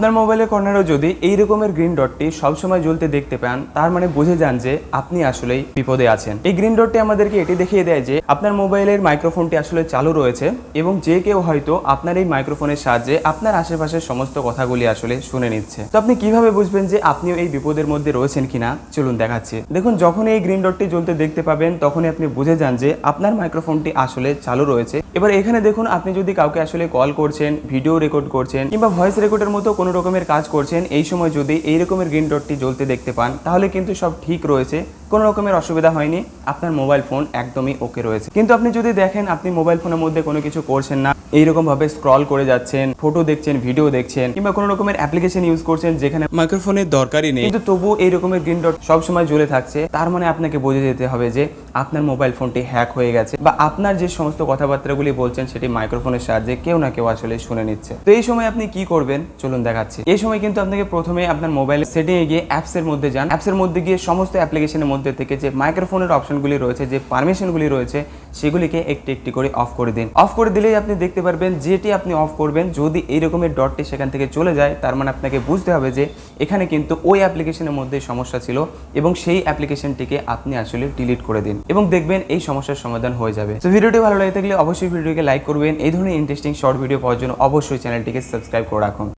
আপনার মোবাইলের কর্নারও যদি এই রকমের গ্রিন ডটটি সবসময় জ্বলতে দেখতে পান, তার মানে বুঝে যান যে আপনি আসলেই বিপদে আছেন। এই গ্রিন ডটটি আমাদেরকে এটি দেখিয়ে দেয় যে আপনার মোবাইলের মাইক্রোফোনটি আসলে চালু রয়েছে এবং যে কেউ হয়তো আপনার এই মাইক্রোফোনের সাহায্যে আপনার আশেপাশের সমস্ত কথাগুলি আসলে শুনে নিচ্ছে। তো আপনি কীভাবে বুঝবেন যে আপনিও এই বিপদের মধ্যে রয়েছেন কিনা? চলুন দেখাচ্ছি। দেখুন যখন এই গ্রিন ডটটি জ্বলতে দেখতে পাবেন, তখনই আপনি বুঝে যান যে আপনার মাইক্রোফোনটি আসলে চালু রয়েছে এবার এখানে দেখুন, আপনি যদি কাউকে আসলে কল করছেন ভিডিও রেকর্ড করছেন, কিংবা ভয়েস রেকর্ডের মতো কোনো রকমের কাজ করছেন, এই সময় যদি এই রকমের গ্রিন ডটটি জ্বলতে দেখতে পান, তাহলে কিন্তু সব ঠিক রয়েছে। কোনো রকমের অসুবিধা হয়নি। আপনার মোবাইল ফোন একদমই ওকে রয়েছে। কিন্তু আপনি যদি দেখেন আপনি মোবাইল ফোনের মধ্যে কোনো কিছু করছেন না এইরকম ভাবে স্ক্রল করে যাচ্ছেন ফটো দেখছেন ভিডিও দেখছেন কিংবা কোনো রকমের অ্যাপ্লিকেশন ইউজ করছেন যেখানে মাইক্রোফোনের দরকারই নেই। কিন্তু তবুও এই রকমের গ্রিন ডট সবসময় জ্বলে থাকছে। তার মানে আপনাকে বুঝে যেতে হবে যে আপনার মোবাইল ফোনটি হ্যাক হয়ে গেছে বা আপনার যে সমস্ত কথাবার্তাগুলি বলছেন সেটি মাইক্রোফোনের সাহায্যে কেউ না কেউ আসলে শুনে নিচ্ছে। তো এই সময় আপনি কি করবেন? চলুন দেখাচ্ছি। এই সময় কিন্তু আপনাকে প্রথমে আপনার মোবাইল সেটিং এ গিয়ে অ্যাপস এর মধ্যে যান। অ্যাপস এর মধ্যে গিয়ে সমস্ত অ্যাপ্লিকেশনের মধ্যে থেকে যে মাইক্রোফোনের অপশনগুলি রয়েছে, যে পারমিশনগুলি রয়েছে, সেগুলিকে একটি একটি করে অফ করে দিন। অফ করে দিলেই আপনি দেখতে পারবেন যেটি আপনি অফ করবেন, যদি এই রকমের ডটটি সেখান থেকে চলে যায়, তার মানে আপনাকে বুঝতে হবে যে এখানে কিন্তু ওই অ্যাপ্লিকেশনের মধ্যে সমস্যা ছিল এবং সেই অ্যাপ্লিকেশনটিকে আপনি আসলে ডিলিট করে দিন এবং দেখবেন এই সমস্যার সমাধান হয়ে যাবে। তো ভিডিওটি ভালো লাগে থাকলে অবশ্যই ভিডিওকে লাইক করবেন। এই ধরনের ইন্টারেস্টিং শর্ট ভিডিও পাওয়ার জন্য অবশ্যই চ্যানেলটিকে সাবস্ক্রাইব করে রাখুন।